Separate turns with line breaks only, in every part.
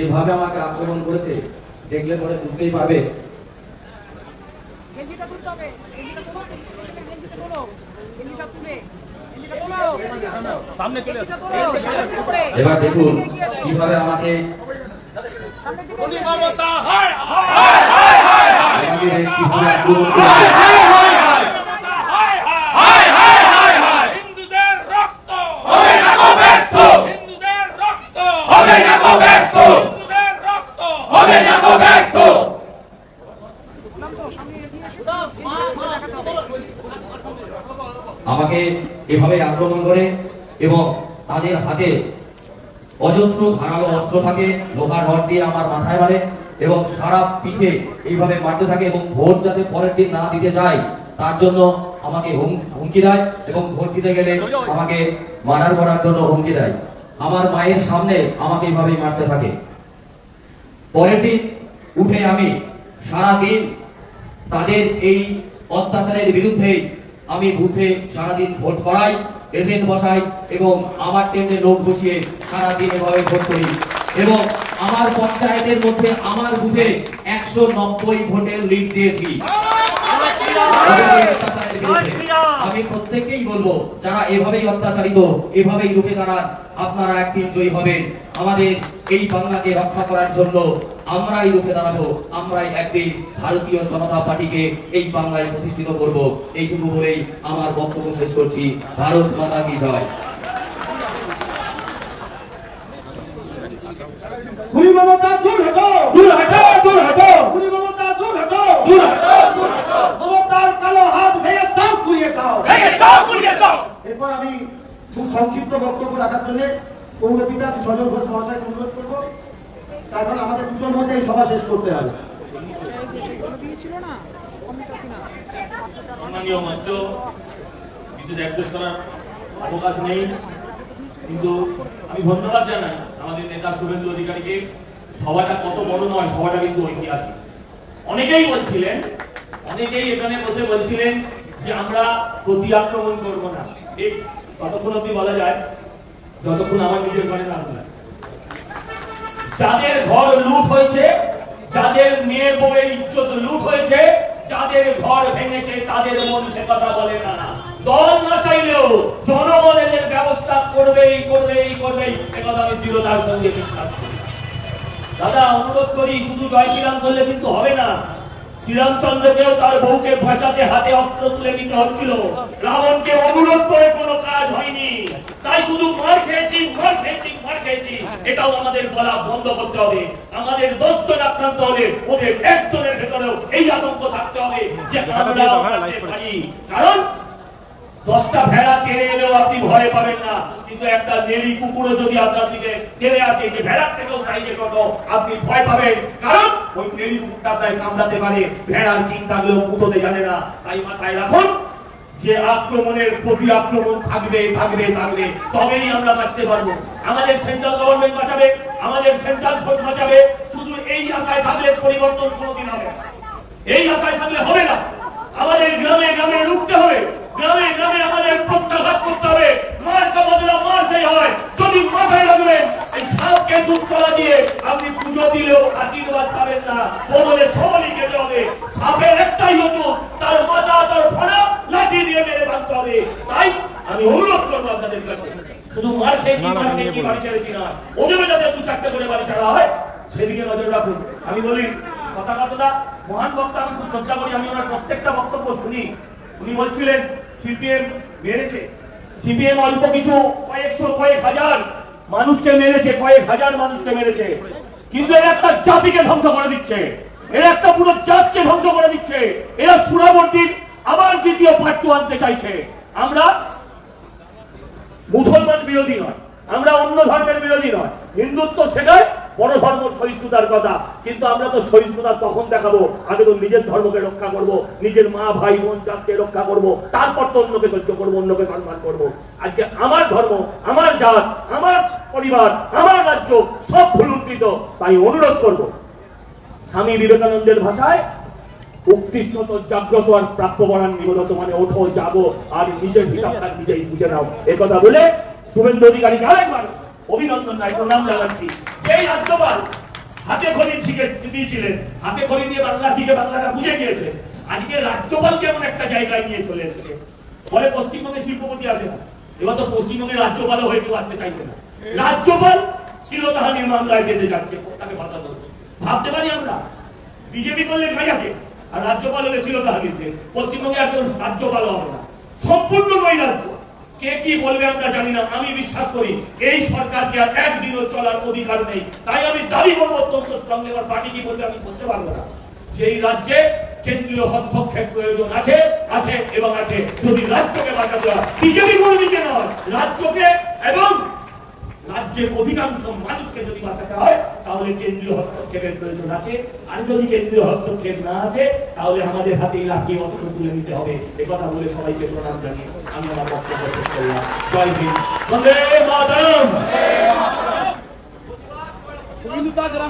যেভাবে আমাকে আক্রমণ করেছে দেখলে পরে বুঝতেই পারবে।
গেঞ্জিটা তুলতে হবে। গেঞ্জিটা তোলো গেঞ্জিটা তোলো গেঞ্জিটা তুলে গেঞ্জিটা তোলো
সামনে চলে
গেঞ্জিটা তোলো সামনে করে।
এবার দেখুন কীভাবে আমাকে
সামনে দিকে
মোদি
এগিয়ে আসে।
মমতা হায় হায়
আমাকে কীভাবে আক্রমণ করেছে
হিন্দুদের রক্ত হবে না গো ব্যর্থ হিন্দুদের রক্ত হবে না গো ব্যর্থ হিন্দুদের রক্ত হবে না গো ব্যর্থ
নাম তো, সামনে এগিয়ে আসে। গেঞ্জিটা দেখাতে হবে।
আমাকে এভাবে আক্রমণ করে এবং তাদের হাতে অজস্র ধারালো অস্ত্র থাকে লোহার রড দিয়ে আমার মাথায় মারে এবং সারা পিঠে এইভাবে মারতে থাকে এবং ভোট যাতে পরের দিন না দিতে যায়, তার জন্য আমাকে হুমকি দেয় এবং ভোট দিতে গেলে আমাকে মারার করার জন্য হুমকি দেয়। আমার মায়ের সামনে আমাকে এইভাবেই মারতে থাকে। পরের দিন উঠে আমি সারা দিন তাদের এই অত্যাচারের বিরুদ্ধে আমি বুথে সারাদিন ভোট করাই এজেন্ট বসাই এবং আমার টেন্ডে লোক বসিয়ে সারাদিন এভাবে ভোট করি। এবং আমার পঞ্চায়েতের মধ্যে আমার বুথে একশো নব্বই ভোটের লিড দিয়েছি। আমি প্রত্যেককেই বলব, যারা এভাবেই অত্যাচারিত, এভাবেই রুখে দাঁড়ান, আপনারা একদিন জয়ী হবেন। আমাদের এই বাংলাকে রক্ষা করার জন্য আমরাই রুখে দাঁড়াবো আমরাই একদিন ভারতীয় জনতা পার্টিকে এই বাংলায় প্রতিষ্ঠিত করব। এইটুকু বলেই আমার বক্তব্য শেষ করছি। ভারত মাতা কি জয়?
খুনি মমতা দূর হটো!
দূর হটো দূর হটো!
খুনি মমতা দূর হটো!
দূর হটো দূর হটো!
মমতার কালো হাত ভেঙে দাও কুড়িয়ে দাও!
ভেঙে দাও গুলিয়ে দাও!
এরপর আমি খুব সংক্ষিপ্ত বক্তব্য রাখার জন্য পৌরপিতা শ্রী সজল ঘোষ মহাশয়কে অনুরোধ করব তারপর এই সভা শেষ করতে হবে।
অবকাশ নেই। কিন্তু আমি ধন্যবাদ জানাই আমাদের নেতা শুভেন্দু অধিকারীকে। সভাটা কত বড় নয়, সভাটা কিন্তু ঐতিহাসিক। অনেকেই বলছিলেন, অনেকেই এখানে বসে বলছিলেন যে আমরা প্রতি আক্রমণ করব না। ততক্ষণ অব্দি বলা যায়, যতক্ষণ আমার নিজের ঘরে না। যাদের ঘর লুট হয়েছে, যাদের মেয়ে বউয়ের ইজ্জত লুট হয়েছে, যাদের ঘর ভেঙেছে, তাদের মন সে কথা বলে না। দল না চাইলেও জনগণ এদের ব্যবস্থা করবেই করবেই করবেই। একথা আমি দৃঢ়তার সঙ্গে বিশ্বাস করি। দাদা, অনুরোধ করি, শুধু জয় শ্রীরাম করলে কিন্তু হবে না। শ্রীরামচন্দ্রকেও তার বউকে বাঁচাতে হাতে অস্ত্র তুলে নিতে হচ্ছিল। রাবণকে অনুরোধ করে কোনো কাজ হয়নি। তাই শুধু মার খেয়েছি মার খেয়েছি খেয়েছি এটাও আমাদের বলা বন্ধ করতে হবে। আমাদের দশজন আক্রান্ত হলে ওদের একজনের ভেতরেও এই আতঙ্ক থাকতে হবে যে আমরা কারণ দশটা ভেড়া তেড়ে এলেও আপনি ভয় পাবেন না। কিন্তু একটা নেড়ি কুকুরও যদি আপনার দিকে তেড়ে আসে যে ভেড়ার থেকেও সাইজে ছোট আপনি ভয় পাবেন। কারণ ওই নেড়ি কুকুরটা আপনার কামড়াতে পারে। ভেড়ার চিন্তা গুলো কুটোতে জানে না। তাই মাথায় রাখুন যে আক্রমণের প্রতি আক্রমণ থাকবে থাকবে থাকবে, তবেই আমরা বাঁচতে পারব। আমাদের সেন্ট্রাল গভর্নমেন্ট বাঁচাবে, আমাদের সেন্ট্রাল ফোর্স বাঁচাবে, শুধু এই আশায় থাকলে পরিবর্তন কোনোদিন হবে এই আশায় থাকলে হবে না। আমাদের গ্রামে গ্রামে রুখতে হবে। গ্রামে গ্রামে আমাদের প্রত্যাঘাত করতে হবে। মারটা বদলা মার হয়। যদি মাথায় রাখবেন এই সাপকে দুধ দিয়ে আপনি পুজো দিলেও আশীর্বাদ পাবেন না। বদলে ছবলি কেটে হবে। সাপের একটাই ওষুধ তার মাথা তার ফোনা লাঠি দিয়ে মেরে বাঁধতে হবে। তাই আমি অনুরোধ করব আপনাদের কাছে শুধু মার খেয়েছি মার খেয়েছি বাড়ি ছেড়েছি না। ওদেরও যাতে দু চারটে করে বাড়ি ছাড়া হয় সেদিকে নজর রাখুন। আমি বলি কথা কথাটা মহান বক্তা আমি খুব শ্রদ্ধা করি আমি ওনার প্রত্যেকটা বক্তব্য শুনি। উনি বলছিলেন সিপিএম মেরেছে। সিপিএম অল্প কিছু কয়েকশো কয়েক হাজার মানুষকে মেরেছে, কয়েক হাজার মানুষকে মেরেছে। কিন্তু এরা একটা জাতিকে ধ্বংস করে দিচ্ছে। এরা একটা পুরো জাতকে ধ্বংস করে দিচ্ছে। এরা সুরাবর্তীর আবার দ্বিতীয় পার্ট আনতে চাইছে। আমরা মুসলমান বিরোধী নয়। আমরা অন্য ধর্মের বিরোধী নয়। হিন্দুত্ব শেখায় বড় ধর্ম সহিষ্ণুতার কথা। কিন্তু আমরা তো সহিষ্ণুতা তখন দেখাবো আগে তো নিজের ধর্মকে রক্ষা করব, নিজের মা, ভাই, বোন জাতকে রক্ষা করব, তারপর তো অন্যকে সহ্য করব, অন্যকে সম্মান করব। আজকে আমার ধর্ম, আমার জাত, আমার পরিবার, আমার রাজ্য, সব ভুলুণ্ঠিত তাই অনুরোধ করব, স্বামী বিবেকানন্দের ভাষায়, উৎকৃষ্টত, জাগ্রত আর প্রাপ্যবরান নিবদত মানে ওঠো, যাব, আর নিজের হিসাবটা নিজেই বুঝে নাও। এ কথা বলে শুভেন্দু অধিকারীকে আরেকবার অভিনন্দন নাই প্রণাম জানাচ্ছি। সেই রাজ্যপাল হাতে খড়ি শিখে দিয়েছিলেন। হাতে খড়ি বাংলা শিখে বাংলাটা বুঝে গিয়েছে। আজকে রাজ্যপাল কেমন একটা জায়গায় নিয়ে চলে এসেছে। বলে পশ্চিমবঙ্গে শিল্পপতি আসে না। এবার তো পশ্চিমবঙ্গের রাজ্যপালও হয়ে কেউ আসতে চাইবে না। রাজ্যপাল শিলতাহানির মামলায় বেঁধে যাচ্ছে, তাকে বাধা দিচ্ছে ভাবতে পারি আমরা? বিজেপি করলে গাজাকে আর রাজ্যপাল হলে শিলতাহানির দেশ। পশ্চিমবঙ্গে একজন রাজ্যপাল হবে না। সম্পূর্ণ নৈরাজ্য। কে কি বলবে আমরা জানি না, আমি বিশ্বাস করি এই সরকারকে আর একদিনও চলার অধিকার নেই। তাই আমি দাবি করব, অত্যন্ত স্ট্রং এবার পার্টি কি বলবে আমি বুঝতে পারব না। যে এই রাজ্যে কেন্দ্রীয় হস্তক্ষেপ প্রয়োজন আছে আছে এবং আছে। যদি রাজ্যকে বাঁচাতে হয়, বিজেপি কোনো দিকে নয়, রাজ্যকে এবং রাজ্যের অধিকাংশ মানুষকে যদি বাঁচাতে হয়, তাহলে কেন্দ্রীয় হস্তক্ষেপের প্রয়োজন আছে। আর যদি কেন্দ্রীয় হস্তক্ষেপ না আছে, তাহলে আমাদের হাতে অস্ত্র তুলে নিতে হবে। কথা বলে সবাইকে প্রণাম জানিয়ে। আমি আমার বক্তব্য করলাম। জয় হিন্দ। বন্দে মাতরম।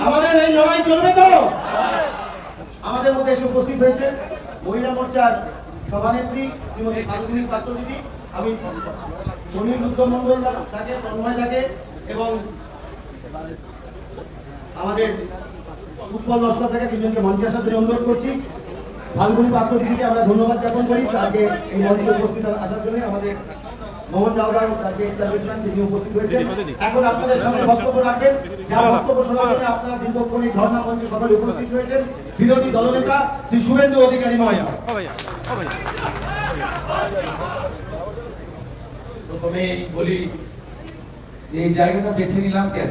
আমাদের এই লড়াই চলবে তো? আমাদের মধ্যে এসে উপস্থিত হয়েছে মহিলা মোর্চার সভানেত্রী শ্রীমতী ফাল্গুনী পাত্রদিদি আমি সমীর রুদ্র মন্ডল তাকে তন্ময় তাকে এবং আমাদের উৎপল লস্কর থেকে তিনজনকে মঞ্চে আসার অনুরোধ করছি। ফাল্গুনী পাত্র দিদিকে আমরা ধন্যবাদ জ্ঞাপন করি। তাকে এই মঞ্চে উপস্থিত আসার জন্য আমাদের মোহন জাওগার তাকে সার্ভিসম্যান তিনি উপস্থিত হয়েছেন। এখন আপনাদের সামনে বক্তব্য রাখেন। যা বক্তব্য শোনার জন্য আপনারা দীর্ঘক্ষণ এই ধর্ণা মঞ্চে সকলে উপস্থিত হয়েছেন বিরোধী দলনেতা শ্রী শুভেন্দু অধিকারী মহাশয়
প্রথমে বলি, এই জায়গাটা বেছে নিলাম কেন?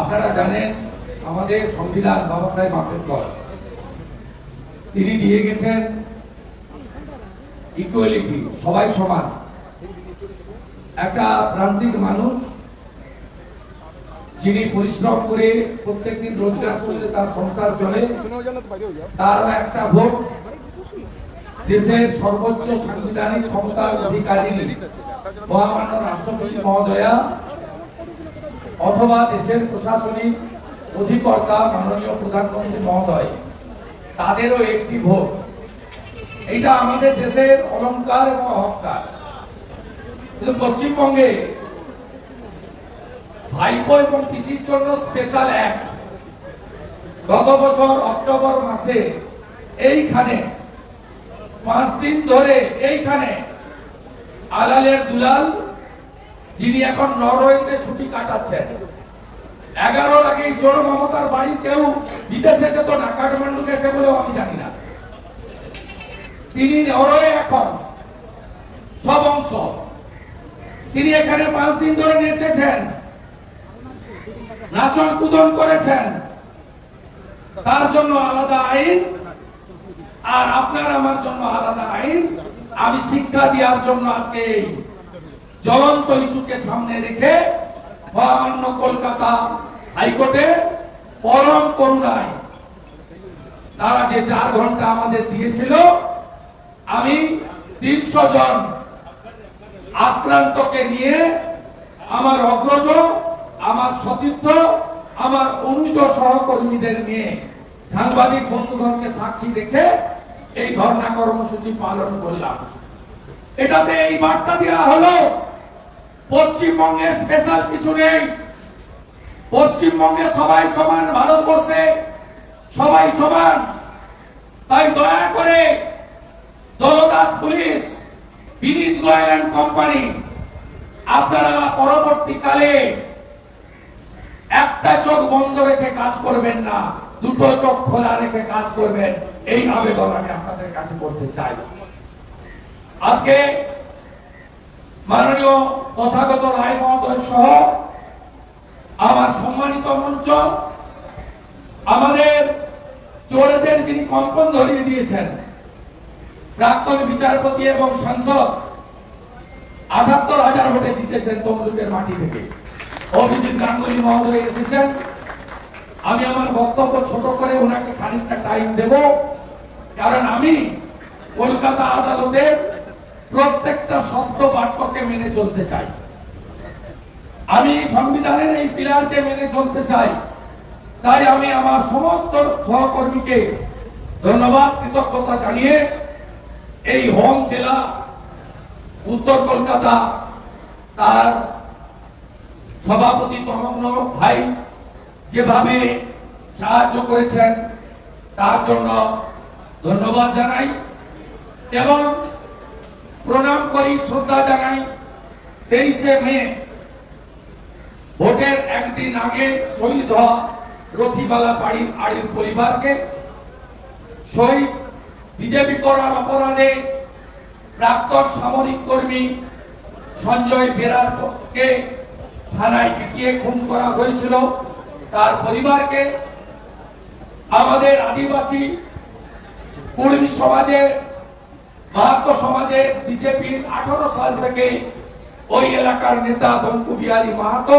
আপনারা জানেন, আমাদের সংবিধান বাবা সাহেব আম্বেদকর তিনি দিয়ে গেছেন ইকুয়ালিটি, সবাই সমান। একটা প্রান্তিক মানুষ যিনি পরিশ্রম করে প্রত্যেকদিন রোজগার করলে তার সংসার চলে, তার একটা ভোট দেশের সর্বোচ্চ সাংবিধানিক ক্ষমতার অধিকারী মহামান্য রাষ্ট্রপতি মহোদয়া অথবা দেশের প্রশাসনিক অধিকর্তা মাননীয় প্রধানমন্ত্রী মহোদয়। তাদেরও একটি ভোট। এটা আমাদের দেশের অলংকার এবং অহংকার। পশ্চিমবঙ্গে ভাইপো এবং কৃষির জন্য স্পেশাল অ্যাক্ট গত বছর অক্টোবর মাসে এইখানে, পাঁচ দিন ধরে এইখানে আলালের দুলাল, যিনি এখন নরওয়েতে ছুটি কাটাচ্ছেন। এগারোর আগে এই চোর মমতার বাড়ি কেউ বিদেশে যেত না কাঠমান্ডু গেছে বলেও আমি জানি না। তিনি এখন, সব অংশ। তিনি এখানে পাঁচ দিন ধরে নেচেছেন, নাচন কুদন করেছেন। তার জন্য আলাদা আইন, আর আপনার আমার জন্য আলাদা আইন। আমি শিক্ষা দেওয়ার জন্য আজকে এই জ্বলন্ত ইস্যুকে সামনে রেখে মহামান্য কলকাতা হাইকোর্টে পরম করুণায় তারা যে চার ঘণ্টা আমাদের দিয়েছিল, আমি তিনশো জন আক্রান্তকে নিয়ে আমার অগ্রজ, আমার সতীর্থ, আমার অনুজ সহকর্মীদের নিয়ে সাংবাদিক বন্ধুগণকে সাক্ষী রেখে এই ধর্ণা কর্মসূচি পালন করলাম। এটাতে এই বার্তা দেওয়া হলো পশ্চিমবঙ্গে স্পেশাল কিছু নেই। পশ্চিমবঙ্গে সবাই সমান, ভারতবর্ষে সবাই সমান। তাই দয়া করে দলদাস police, Vineet Goyal and company, আপনারা পরবর্তীকালে একটা চোখ বন্ধ রেখে কাজ করবেন না, দুটো চোখ খোলা রেখে কাজ করবেন। এই আবেদন আমি আপনাদের কাছে করতে চাই। আজকে মাননীয় তথাগত রায় মহোদয় সহ আমার সম্মানিত মঞ্চ, আমাদের চোরদের যিনি কম্পন ধরিয়ে দিয়েছেন, প্রাক্তন বিচারপতি এবং সাংসদ, আটাত্তর হাজার ভোটে জিতেছেন তমলুকের মাটি থেকে। অভিজিৎ গাঙ্গুলি মহোদয় এসেছেন। আমি আমার বক্তব্য ছোট করে ওনাকে খানিকটা টাইম দেব, কারণ আমি কলকাতা আদালতের প্রত্যেকটা শব্দ বাক্যকে মেনে চলতে চাই। আমি সংবিধানের এই পিলারকে মেনে চলতে চাই। তাই আমি আমার সমস্ত সহকর্মীকে ধন্যবাদ, কৃতজ্ঞতা জানিয়ে এই হোম জেলা, উত্তর কলকাতা, তার সভাপতি তমগ্ন ভাই যেভাবে সাহায্য করেছেন, তার জন্য ধন্যবাদ জানাই। এবং প্রণাম করি, শ্রদ্ধা জানাই। তেইশে মে, ভোটের একদিন আগে শহীদ হওয়া রথিবালা বাড়ির আড়ির পরিবারকে, শহীদ বিজেপি করার অপরাধে প্রাক্তন সামরিক কর্মী সঞ্জয় বেরারকে থানায় পিটিয়ে খুন করা হয়েছিল। তার পরিবারকে আমাদের আদিবাসী কর্মী সমাজে মাহাত্ম সমাজে বিজেপির আঠারো সাল থেকে ওই এলাকার নেতা বঙ্কু বিহারী মাহাতো,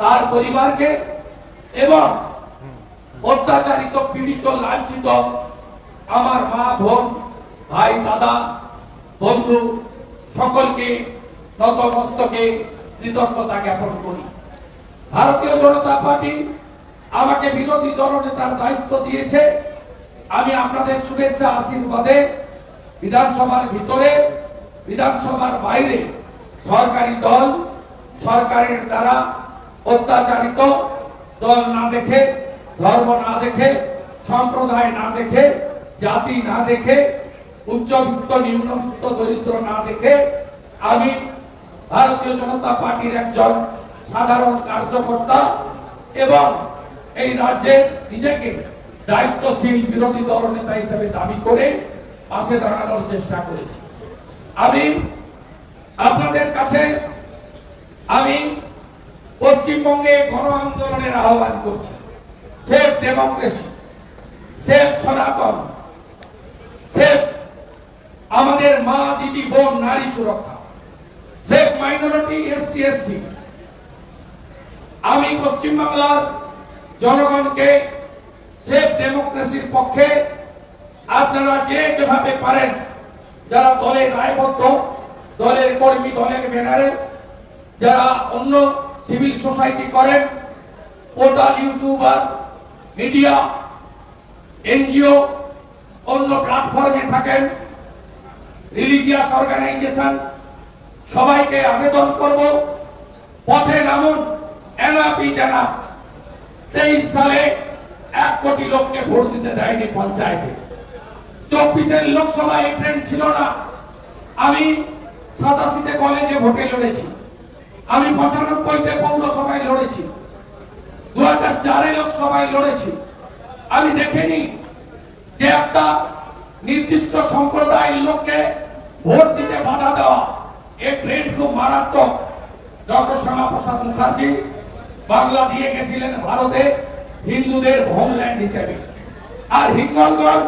তার পরিবারকে এবং অত্যাচারিত, পীড়িত, লাঞ্ছিত আমার মা, বোন, ভাই, দাদা, বন্ধু সকলকে নতমস্তকে কৃতজ্ঞতা জ্ঞাপন করি। ভারতীয় জনতা পার্টি আমাকে বিরোধী দলনেতার দায়িত্ব দিয়েছে। আমি আপনাদের শুভেচ্ছা, আশীর্বাদে বিধানসভার ভিতরে, বিধানসভার বাইরে সরকারি দল, সরকারের দ্বারা অত্যাচারিত দল না দেখে, ধর্ম না দেখে, সম্প্রদায় না দেখে, জাতি না দেখে উচ্চবিত্ত নিম্নবিত্ত দরিদ্র না দেখে, আমি ভারতীয় জনতা পার্টির একজন সাধারণ কার্যকর্তা এবং এই রাজ্যে নিজেকে দায়িত্বশীল বিরোধী দল নেতা হিসেবে দাবি করে পাশে দাঁড়ানোর চেষ্টা করেছি। আমি আপনাদের কাছে, আমি পশ্চিমবঙ্গে গণ আন্দোলনের আহ্বান করছি। Safe democracy, safe Sanatan, safe আমাদের মা, দিদি, বোন, নারী সুরক্ষা, সেফ মাইনরিটি এসসি এসটি আমি পশ্চিমবাংলার জনগণকে সেফ ডেমোক্রেসির পক্ষে আপনারা যে যেভাবে পারেন, যারা দলে দায়বদ্ধ, দলের কর্মী, দলের ব্যানারে, যারা অন্য সিভিল সোসাইটি করেন, পোর্টাল ইউটিউবার, মিডিয়া, এনজিও, অন্য প্ল্যাটফর্মে থাকেন, রিলিজিয়াস অর্গানাইজেশন, সবাইকে আবেদন করব, পথে নামুন, এনাপি জানা তেইশ সালে এক কোটি লোককে ভোট দিতে দেয়নি পঞ্চায়েতে। চব্বিশের লোকসভায় এই ট্রেন্ড ছিল না। আমি সাতাশিতে কলেজে ভোটে লড়েছি। আমি পঁচানব্বইতে পৌরসভায় লড়েছি। দু হাজার চারে লোকসভায় লড়েছি। আমি দেখিনি যে একটা নির্দিষ্ট সম্প্রদায়ের লোককে ভোট দিতে বাধা দেওয়া এই ট্রেন্ড খুব মারাত্মক। ডক্টর শ্যামাপ্রসাদ মুখার্জি বাংলা দিয়ে গেছিলেন ভারতে হিন্দুদের হোমল্যান্ড হিসেবে। আর হিঙ্গলগঞ্জ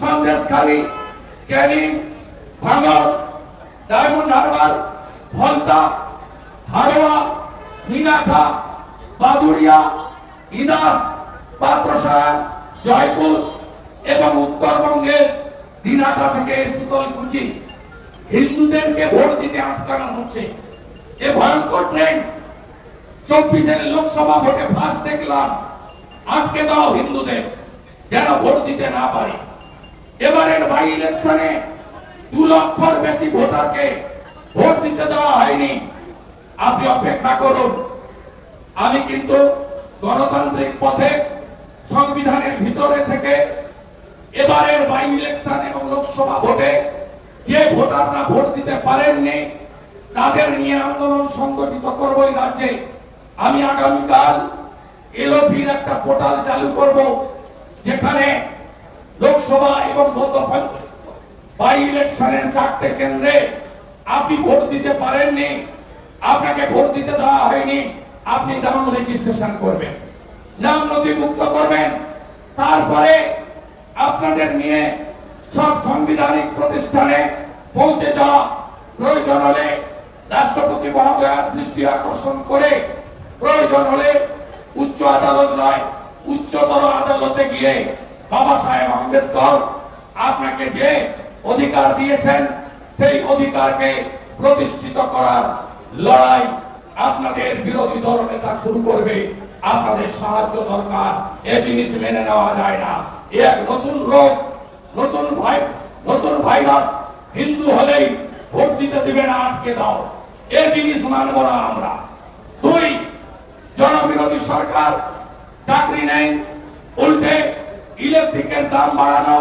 সন্দেশখালী, ক্যানিং, ভাঙর, ডায়মন্ড হারবার ফলতা হারোয়া মিনাখা বাদুড়িয়া ইদাস পাত্রসায়ন, জয়পুর এবং উত্তরবঙ্গের দিনাটা থেকে শীতলকুচি হিন্দুদেরকে ভোট দিতে আটকানো হচ্ছে। এ ভয়ঙ্কর ট্রেন্ড চব্বিশের লোকসভা ভোটে ফার্স্ট দেখলাম। আটকে দাও হিন্দুদের, যেন ভোট দিতে না পারে। এবারের বাই ইলেকশনে দু লক্ষর বেশি ভোটারকে ভোট দিতে দেওয়া হয়নি। আপনি অপেক্ষা করুন। আমি কিন্তু গণতান্ত্রিক পথে সংবিধানের ভিতরে থেকে এবারের বাই ইলেকশন এবং লোকসভা ভোটে যে ভোটাররা ভোট দিতে পারেননি, তাদের নিয়ে আন্দোলন সংগঠিত করব এই রাজ্যে। আমি আগামীকাল এলওপির একটা পোর্টাল চালু করব, যেখানে লোকসভা এবং বাই ইলেকশনের চারটে কেন্দ্রে আপনি ভোট দিতে পারেননি, আপনাকে ভোট দিতে দেওয়া হয়নি, আপনি নাম রেজিস্ট্রেশন করবেন, নাম নথিভুক্ত করবেন, তারপরে আপনাদের নিয়ে সব সাংবিধানিক প্রতিষ্ঠানে পৌঁছে যাওয়া প্রয়োজন হলে রাষ্ট্রপতি মহোদয়ের দৃষ্টি আকর্ষণ করে প্রয়োজন হলে উচ্চ আদালত নয়, উচ্চতর আদালতে গিয়ে বাবা সাহেব আম্বেদকর, আপনাকে যে অধিকার দিয়েছেন, সেই অধিকারকে প্রতিষ্ঠিত করার লড়াই আপনাদের বিরোধী দল নেতা শুরু করবে। আপনাদের সাহায্য দরকার, এ জিনিস মেনে নেওয়া যায় না। এ এক নতুন রোগ, নতুন ভাই, নতুন ভাইরাস, হিন্দু হলেই ভোট দিতে দিবে না, আটকে দাও। এ জিনিস মানব না আমরা। দুই, জনবিরোধী সরকার, চাকরি নেই, উল্টে ইলেকট্রিকের দাম বাড়ানো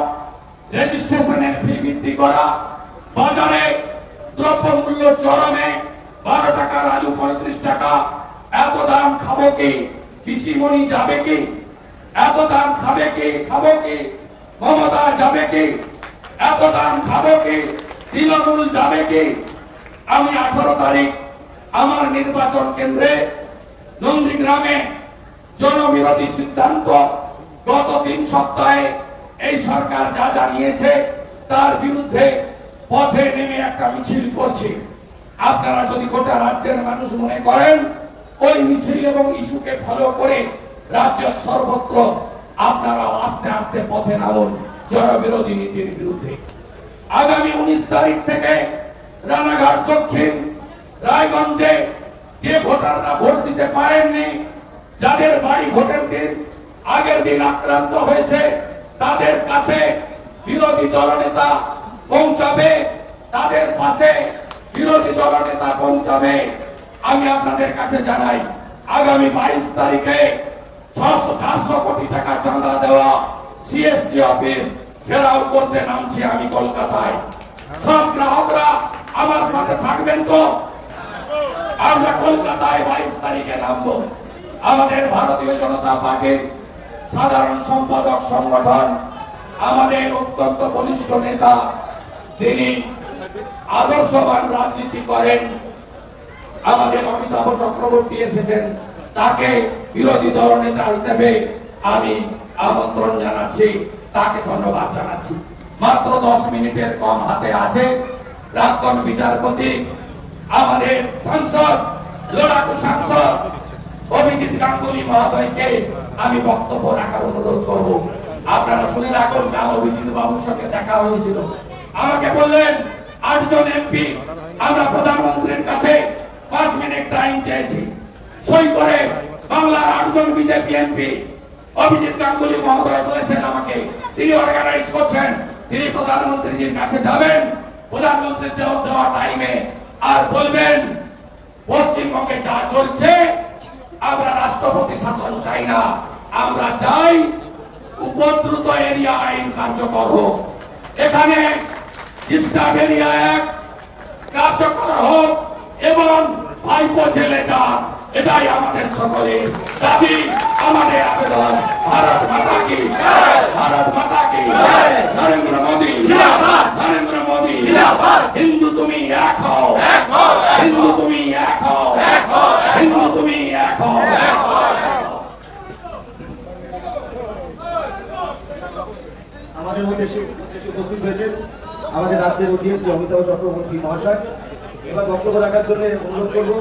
রেজিস্ট্রেশনের ফি বৃদ্ধি করা, বাজারে দ্রব্যমূল্য চরমে বারো টাকার আলু পঁয়ত্রিশ টাকা। এত দাম খাব কি? কৃষিমণি যাবে কি? এত দাম খাবে কি? খাব কি? মমতা যাবে কি? এত দাম খাব কি? তৃণমূল যাবে কি? আমি আঠারো তারিখ আমার নির্বাচন কেন্দ্রে নন্দীগ্রামে জনবিরোধী সিদ্ধান্ত গত তিন সপ্তাহে এই সরকার যা যা নিয়েছে তার বিরুদ্ধে পথে নেমে একটা মিছিল করছি। আপনারা যদি গোটা রাজ্যের মানুষ মনে করেন, ওই মিছিল এবং ইস্যুকে ফলো করে রাজ্য সর্বত্র আপনারা আস্তে আস্তে পথে নামুন জনবিরোধী নীতির বিরুদ্ধে। আগামী উনিশ তারিখ থেকে রানাঘাট দক্ষিণ, রায়গঞ্জে যে ভোটাররা ভোট দিতে পারেননি, যাদের বাড়ি ভোটের দিন আগের দিন আক্রান্ত হয়েছে, তাদের কাছে বিরোধী দলনেতা পৌঁছাবে, তাদের পাশে বিরোধী দলনেতা পৌঁছাবে। আমি আপনাদের কাছে জানাই, আগামী বাইশ তারিখে ছশো চারশো কোটি টাকা চাঁদা দেওয়া সিএসসি অফিস ঘেরাও করতে নামছি আমি কলকাতায়। সব গ্রাহকরা আমার সাথে থাকবেন তো? আমরা কলকাতায় বাইশ তারিখে নামবো। আমাদের ভারতীয় জনতা পার্টির সাধারণ সম্পাদক সংগঠন, আমাদের অত্যন্ত বলিষ্ঠ নেতা, তিনি আদর্শবান রাজনীতি করেন। আমাদের অমিতাভ চক্রবর্তী এসেছেন, তাকে বিরোধী দল নেতা হিসেবে আমি আমন্ত্রণ জানাচ্ছি, তাকে ধন্যবাদ জানাচ্ছি। মাত্র দশ মিনিটের কম হাতে আছে, প্রাক্তন বিচারপতি, আমাদের সাংসদ, লড়াকু সাংসদ, অভিজিৎ গাঙ্গুলি মহোদয়কে আমি বক্তব্য রাখার অনুরোধ করব। আপনারা শুনে রাখুন অভিজিৎ বাবুর সঙ্গে দেখা হয়েছিল। আমাকে বললেন, আটজন এমপি, আমরা প্রধানমন্ত্রীর কাছে পাঁচ মিনিট টাইম চেয়েছি। সই করে বাংলার আটজন বিজেপি এমপি, অভিজিৎ গাঙ্গুলি মহোদয় বলেছেন আমাকে, তিনি অর্গানাইজ করছেন, তিনি প্রধানমন্ত্রীজির কাছে যাবেন, প্রধানমন্ত্রীর দেওয়া দেওয়া টাইমে আর বলবেন, পশ্চিমবঙ্গে যা চলছে, আমরা রাষ্ট্রপতি শাসন চাই না। আমরা চাই উপদ্রুত এরিয়া আইন কার্যকর হোক। এখানে ডিস্টার্ব এরিয়া এক কার্যকর হোক এবং ভাইপো জেলে যান এটাই আমাদের সকলের দাবি আমাদের আবেদন। ভারত মাতা কি ভারত মাতা কি নরেন্দ্র মোদী নরেন্দ্র মোদী হিন্দু তুমি এক হও। হিন্দু তুমি এক হও। হিন্দু তুমি এক হও।
আমাদের মধ্যে উপস্থিত হয়েছেন আমাদের রাজ্যের অধীন অমিতাভ চক্রবর্তী মহাশয়। এবার বক্তব্য রাখার জন্য অনুরোধ করব